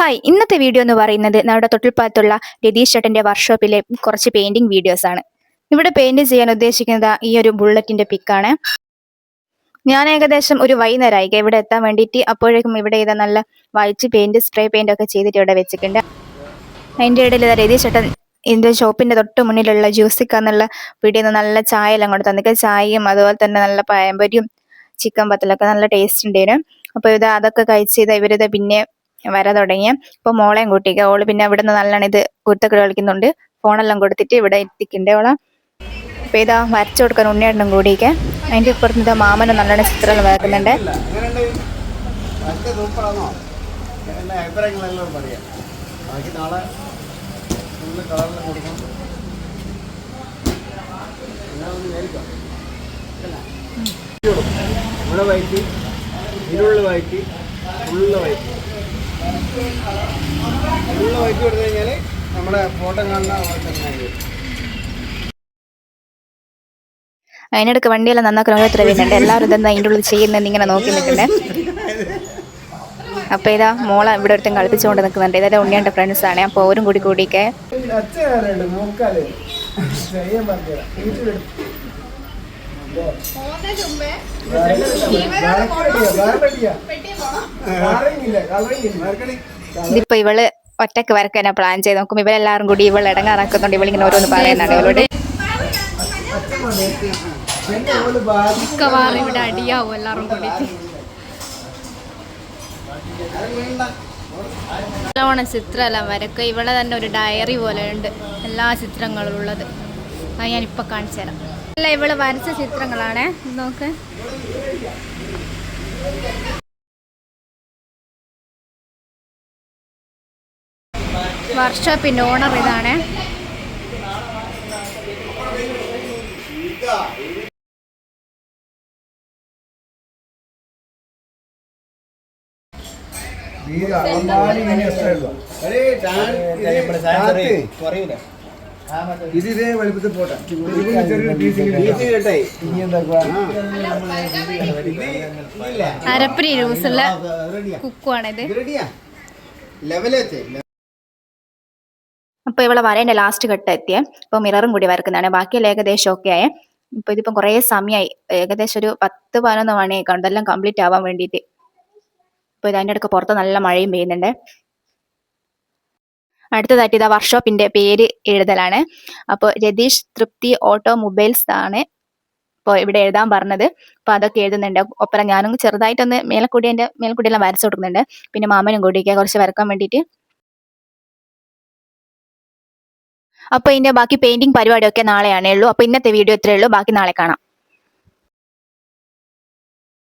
Hi ഇന്നത്തെ video എന്ന് പറയുന്നത് നമ്മുടെ തൊട്ടിൽപ്പാലത്തുള്ള രതീഷ് ചേട്ടന്റെ വർക്ക്ഷോപ്പിലെ കുറച്ച് പെയിന്റിംഗ് വീഡിയോസ് ആണ്. ഇവിടെ പെയിന്റ് ചെയ്യാൻ ഉദ്ദേശിക്കുന്നത് ഈ ഒരു ബുള്ളറ്റിന്റെ പിക്കാണ് ഞാൻ ഏകദേശം ഒരു വൈകുന്നേരമായി ഇവിടെ എത്താൻ വേണ്ടിയിട്ട് അപ്പോഴേക്കും ഇവിടെ ഇതാ നല്ല വായിച്ച് പെയിന്റ് സ്പ്രേ പെയിന്റ് ഒക്കെ ചെയ്തിട്ട് ഇവിടെ വെച്ചിട്ടുണ്ട്. അതിന്റെ ഇടയിൽ ഇതാ രതീഷ് ചേട്ടൻ ഇതിന്റെ ഷോപ്പിന്റെ തൊട്ട് മുന്നിലുള്ള ജ്യൂസിക്ക എന്നുള്ള വീട്ടിൽ നിന്ന് നല്ല ചായ എല്ലാം കൊണ്ട് തന്നിട്ട് ചായയും അതുപോലെ തന്നെ നല്ല പഴംപൊരിയും ചിക്കൻ പത്തലൊക്കെ നല്ല ടേസ്റ്റ് ഉണ്ടായിരുന്നു അപ്പോൾ ഇത് അതൊക്കെ കഴിച്ച് ഇതാ ഇവരിത് പിന്നെ വരാൻ തുടങ്ങിയ ഇപ്പൊ മോളെയും കൂട്ടിക്ക ഓൾ പിന്നെ ഇവിടെ നിന്ന് നല്ലോണം ഇത് കുരുത്തൊക്കെ കളിക്കുന്നുണ്ട്. ഫോണെല്ലാം കൊടുത്തിട്ട് ഇവിടെ എത്തിക്കണ്ടേ ഓളെ. അപ്പൊ ഇതാ വരച്ചു കൊടുക്കാൻ ഉണ്ണിയേട്ടനും കൂടിയൊക്കെ. അതിന്റെ ഇപ്പുറത്ത് ഇതാ മാമനും നല്ലോണം ചിത്രങ്ങൾ വരക്കുന്നുണ്ട്. ബാക്കി ഇവിടെ വൈറ്റ് ഇരുള്ള വൈറ്റ് ഉള്ള വൈറ്റ്. ഫുള്ള് വൈറ്റ് കൊടുത്തു കഴിഞ്ഞാൽ നമ്മുടെ ഫോട്ടോ കാണുന്ന തന്നെ. അതിനിടയ്ക്ക് വണ്ടിയെല്ലാം നന്നാക്കാൻ ഓരോരുത്തർ വരുന്നുണ്ട്. എല്ലാവരും ഇതെന്താ അതിന്റെ ഉള്ളിൽ ചെയ്യുന്നതെന്ന് ഇങ്ങനെ നോക്കി നിൽക്കണ്ടേ അപ്പോൾ ഇതാ മോളെ ഇവിടെ ഒരുത്തും കളിപ്പിച്ചുകൊണ്ട് നിൽക്കുന്നുണ്ട്. ഇതായത് ഉണ്ണിയുടെ ഫ്രണ്ട്സ് ആണ്. അപ്പൊ ഓരും കൂടി കൂടിയൊക്കെ. ഇതിപ്പോ ഇവൾ ഒറ്റയ്ക്ക് വരക്കാനാ പ്ലാൻ ചെയ്ത് നോക്കുമ്പോ ഇവരെല്ലാരും കൂടി ഇവൾ ഇടങ്ങാറാക്കുന്നുണ്ട്. ഇവളിങ്ങനെ ഓരോന്ന് പറയുന്നുണ്ട് ഇവളോട്. മിക്കവാറും ഇവിടെ അടിയാവും എല്ലാവരും കൂടി. നല്ലോണം ചിത്രമെല്ലാം വരക്കുക ഇവിടെ തന്നെ ഒരു ഡയറി പോലെ ഉണ്ട് എല്ലാ ചിത്രങ്ങളും ഉള്ളത്. അത് ഞാനിപ്പോൾ കാണിച്ചു തരാം അല്ല ഇവൾ വരച്ച ചിത്രങ്ങളാണേ. നോക്ക്. വർക്ക്ഷോപ്പിന്റെ ഓണർ ഇതാണേ. ഇത് ഇതിനെ വലുപ്പത്തിൽ പോട്ടെ ചെറിയ പീസ് കേട്ടെ ഇനി എന്താ അരപ്പരി കുക്കുവാണിത്. അപ്പോൾ ഇവളെ വരേന്റെ ലാസ്റ്റ് ഘട്ടം എത്തിയ. ഇപ്പോൾ മിററും കൂടി വരക്കുന്നതാണ്. ബാക്കിയെല്ലാം ഏകദേശം ഒക്കെ ആയേ. ഇപ്പോൾ ഇതിപ്പം കുറേ സമയമായി ഏകദേശം ഒരു പത്ത് പതിനൊന്ന് മണിയായി ഉണ്ട് എല്ലാം കംപ്ലീറ്റ് ആവാൻ വേണ്ടിയിട്ട്. ഇപ്പോൾ ഇതിന്റെ ഇടയ്ക്ക് പുറത്ത് നല്ല മഴയും പെയ്യുന്നുണ്ട്. അടുത്തതായിട്ട് ഇതാ വർക്ക്ഷോപ്പിന്റെ പേര് എഴുതലാണ്. അപ്പോൾ രതീഷ് തൃപ്തി ഓട്ടോമൊബൈൽസ് ആണ് ഇപ്പോൾ ഇവിടെ എഴുതാൻ പറഞ്ഞത്. അപ്പോൾ അതൊക്കെ എഴുതുന്നുണ്ട്. ഒപ്പം ഞാനും ചെറുതായിട്ടൊന്ന് മേലക്കുടിയന്റെ മേൽക്കുടിയെല്ലാം വരച്ചു കൊടുക്കുന്നുണ്ട്. പിന്നെ മാമനും കൂടിയൊക്കെ കുറച്ച് വരക്കാൻ വേണ്ടിയിട്ട്. അപ്പോൾ ഇതിന്റെ ബാക്കി പെയിന്റിംഗ് പരിപാടിയൊക്കെ നാളെയാണേ ഉള്ളൂ. അപ്പോൾ ഇന്നത്തെ വീഡിയോ ഇത്രയേ ഉള്ളൂ. ബാക്കി നാളെ കാണാം.